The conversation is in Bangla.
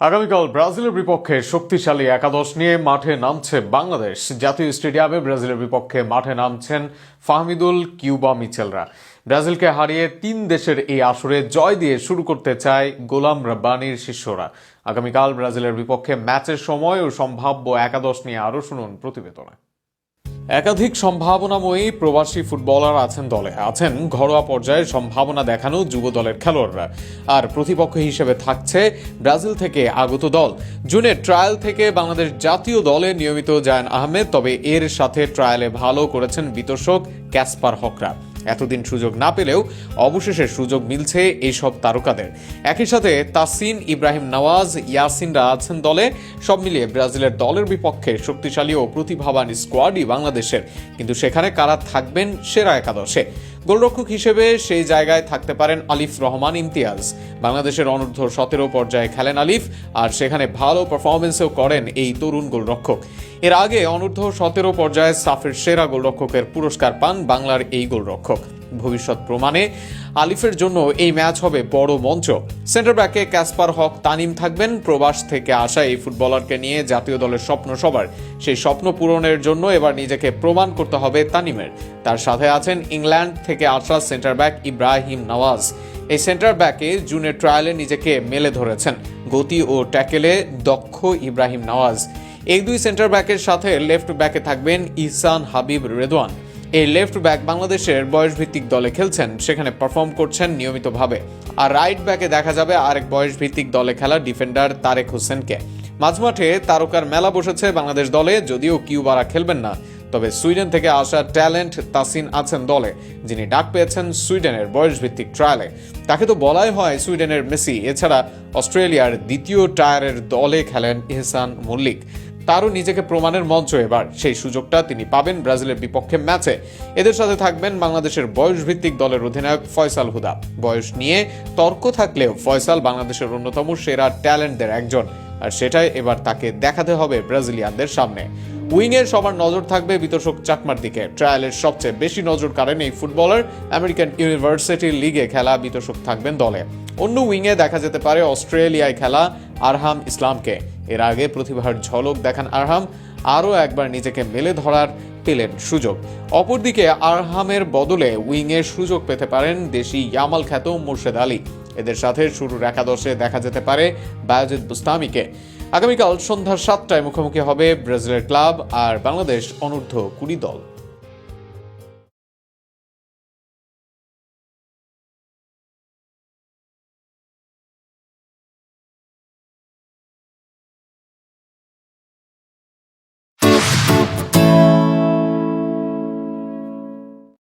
আগামীকাল ব্রাজিলের বিপক্ষে শক্তিশালী একাদশ নিয়ে মাঠে নামছে বাংলাদেশ। জাতীয় স্টেডিয়ামে ব্রাজিলের বিপক্ষে মাঠে নামছেন ফাহমিদুল কিউবা মিচেলরা। ব্রাজিলকে হারিয়ে তিন দেশের এই আসরে জয় দিয়ে শুরু করতে চায় গোলাম রব্বানির শিষ্যরা। আগামীকাল ব্রাজিলের বিপক্ষে ম্যাচের সময় ও সম্ভাব্য একাদশ নিয়ে আরও শুনুন প্রতিবেদনে। একাধিক সম্ভাবনাময়ী প্রবাসী ফুটবলার আছেন দলে। আছেন ঘরোয়া পর্যায়ে সম্ভাবনা দেখানো যুব দলের খেলোয়াড়রা। আর প্রতিপক্ষ হিসেবে থাকছে ব্রাজিল থেকে আগত দল। জুনে ট্রায়াল থেকে বাংলাদেশ জাতীয় দলে নিয়মিত জায়ান আহমেদ, তবে এর সাথে ট্রায়ালে ভালো করেছেন বিতর্ষক ক্যাসপার হকরা। এতদিন সুযোগ না পেলেও অবশেষে সুযোগ মিলছে এইসব তারকাদের। একই সাথে তাসিন ইব্রাহিম নওয়াজ ইয়াসিনরা আছেন দলে। সব মিলিয়ে ব্রাজিলের দলের বিপক্ষে শক্তিশালী ও প্রতিভাবান স্কোয়াডই বাংলাদেশের। কিন্তু সেখানে কারা থাকবেন সেরা একাদশে? গোলরক্ষক হিসেবে সেই জায়গায় থাকতে পারেন আলিফ রহমান ইমতিয়াজ। বাংলাদেশের অনূর্ধ্ব সতেরো পর্যায়ে খেলেন আলিফ, আর সেখানে ভালো পারফরমেন্সও করেন এই তরুণ গোলরক্ষক। এর আগে অনূর্ধ্ব সতেরো পর্যায়ে সাফের সেরা গোলরক্ষকের পুরস্কার পান বাংলার এই গোলরক্ষক। ভবিষ্যৎ প্রমাণে। আলিফের জন্য এই ম্যাচ হবে বড় মঞ্চ। সেন্টার ব্যাকে ক্যাসপার হক তানিম থাকবেন। প্রবাস থেকে আসা এই ফুটবলারকে নিয়ে জাতীয় দলের স্বপ্ন সবার। সেই স্বপ্ন পূরণের জন্য এবার নিজেকে প্রমাণ করতে হবে তানিমের। তার সাথে আছেন ইংল্যান্ড থেকে আসা সেন্টার ব্যাক ইব্রাহিম নওয়াজ। এই সেন্টার ব্যাকে জুনের ট্রায়ালে নিজেকে মেলে ধরেছেন। গতি ও ট্যাকেলে দক্ষ ইব্রাহিম নওয়াজ। এই দুই সেন্টার ব্যাকের সাথে লেফট ব্যাকে থাকবেন ইহসান হাবিব রেদওয়ান। এই লেফট ব্যাক বাংলাদেশের বয়সভিত্তিক দলে খেলছেন। সেখানে পারফর্ম করছেন নিয়মিতভাবে। আর রাইট ব্যাকে দেখা যাবে আরেক বয়সভিত্তিক দলে খেলা ডিফেন্ডার তারেক হোসেনকে। মাঝমাঠে তারকার মেলা বসেছে বাংলাদেশ দলে, যদিও কিউবারা খেলবেন না। তবে সুইডেন থেকে আসা ট্যালেন্ট তাসিন আছেন দলে, যিনি ডাক পেয়েছেন সুইডেনের বয়সভিত্তিক ট্রায়ালে তাকে তো বলাই হয় সুইডেনের মেসি। এছাড়া অস্ট্রেলিয়ার দ্বিতীয় টায়ারের দলে খেলেন ইহসান মল্লিক। তারও নিজেকে প্রমাণের মঞ্চ এবার। সেই সুযোগটা তিনি পাবেন ব্রাজিলের বিপক্ষে ম্যাচে। এদের সাথে থাকবেন বাংলাদেশের বয়সভিত্তিক দলের অধিনায়ক ফয়সাল হুদা। বয়স নিয়ে তর্ক থাকলেও ফয়সাল বাংলাদেশের অন্যতম সেরা ট্যালেন্টদের একজন। আর সেটাই এবার তাকে দেখাতে হবে ব্রাজিলিয়ানদের সামনে। উইংয়ের সবার নজর থাকবে বিতর্ষক চাকমার দিকে। ট্রায়ালের সবচেয়ে বেশি নজর কাড়েন এই ফুটবলার। আমেরিকান ইউনিভার্সিটি লিগে খেলা বিতর্ষক থাকবেন দলে। অন্য উইংয়ে দেখা যেতে পারে অস্ট্রেলিয়ায় খেলা আরহাম ইসলামকে। এর আগে প্রতিভার ঝলক দেখান আরহাম, আরও একবার নিজেকে মেলে ধরার পেলেন সুযোগ। অপরদিকে আরহামের বদলে উইংয়ের সুযোগ পেতে পারেন দেশি ইয়ামাল খ্যাত মুর্শেদ আলী। এদের সাথে শুরুর একাদশে দেখা যেতে পারে বায়োজিৎ বুস্তামিকে। আগামীকাল সন্ধ্যা সাতটায় মুখোমুখি হবে ব্রাজিলের ক্লাব আর বাংলাদেশ অনূর্ধ্ব কুড়ি দল।